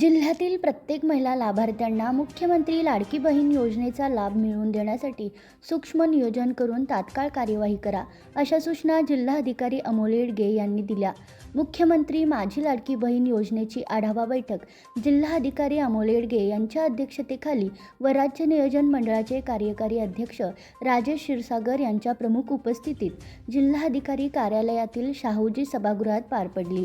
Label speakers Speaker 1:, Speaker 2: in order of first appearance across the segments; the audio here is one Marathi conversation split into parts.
Speaker 1: जिल्ह्यातील प्रत्येक महिला लाभार्थ्यांना मुख्यमंत्री लाडकी बहीण योजनेचा लाभ मिळवून देण्यासाठी सूक्ष्म नियोजन करून तात्काळ कार्यवाही करा अशा सूचना जिल्हाधिकारी अमोल येडगे यांनी दिल्या. मुख्यमंत्री माझी लाडकी बहीण योजनेची आढावा बैठक जिल्हाधिकारी अमोल येडगे यांच्या अध्यक्षतेखाली व राज्य नियोजन मंडळाचे कार्यकारी अध्यक्ष राजेश क्षीरसागर यांच्या प्रमुख उपस्थितीत जिल्हाधिकारी कार्यालयातील शाहूजी सभागृहात पार पडली.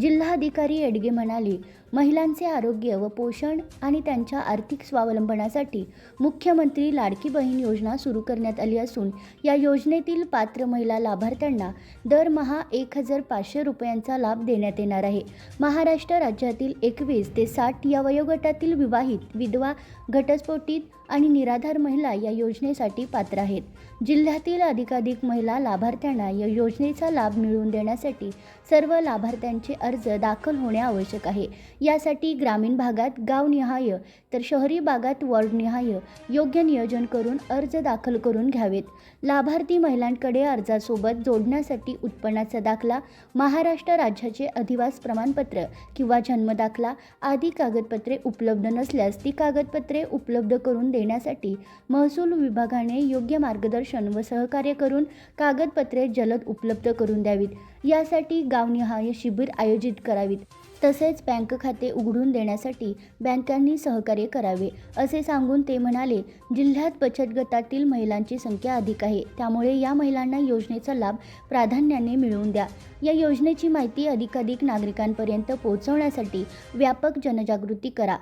Speaker 1: जिल्हाधिकारी येडगे म्हणाले महिलांचे आरोग्य व पोषण आणि त्यांच्या आर्थिक स्वावलंबनासाठी मुख्यमंत्री लाडकी बहीण योजना सुरू करण्यात आली असून या योजनेतील पात्र महिला लाभार्थ्यांना दरमहा एक हजार पाचशे रुपयांचा लाभ देण्यात येणार आहे. महाराष्ट्र राज्यातील एकवीस ते साठ या वयोगटातील विवाहित विधवा घटस्फोटित आणि निराधार महिला या योजनेसाठी पात्र आहेत. जिल्ह्यातील अधिकाधिक महिला लाभार्थ्यांना या योजनेचा लाभ मिळवून देण्यासाठी सर्व लाभार्थ्यांचे अर्ज दाखल होणे आवश्यक आहे. यासाठी ग्रामीण भागात गावनिहाय तर शहरी भागात वॉर्डनिहाय योग्य नियोजन करून अर्ज दाखल करून घ्यावेत. लाभार्थी महिलांकडे अर्जासोबत जोडण्यासाठी उत्पन्नाचा दाखला महाराष्ट्र राज्याचे अधिवास प्रमाणपत्र किंवा जन्मदाखला आदी कागदपत्रे उपलब्ध नसल्यास ती कागदपत्रे उपलब्ध करून देण्यासाठी महसूल विभागाने योग्य मार्गदर्शन व सहकार्य करून कागदपत्रे जलद उपलब्ध करून द्यावीत. यासाठी गावनिहाय शिबिर आयोजित करावीत. तसेच बँक खाते उघडून देण्यासाठी बँकांनी सहकार्य करावे असे सांगून ते म्हणाले जिल्ह्यात बचत गटातील महिलांची संख्या अधिक आहे त्यामुळे या महिलांना योजनेचा लाभ प्राधान्याने मिळवून द्या. या योजनेची माहिती अधिकाधिक नागरिकांपर्यंत पोहोचवण्यासाठी व्यापक जनजागृती करा.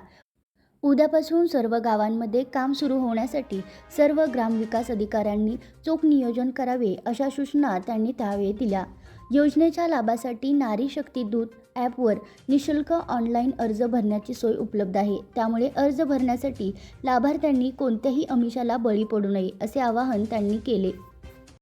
Speaker 1: उद्यापासून सर्व गावांमध्ये काम सुरू होण्यासाठी सर्व ग्रामविकास अधिकाऱ्यांनी चोख नियोजन करावे अशा सूचना त्यांनी त्यावेळी दिल्या. योजनेच्या लाभासाठी नारी शक्ती दूत ॲपवर निशुल्क ऑनलाईन अर्ज भरण्याची सोय उपलब्ध आहे. त्यामुळे अर्ज भरण्यासाठी लाभार्थ्यांनी कोणत्याही अमिषाला बळी पडू नये असे आवाहन त्यांनी केले.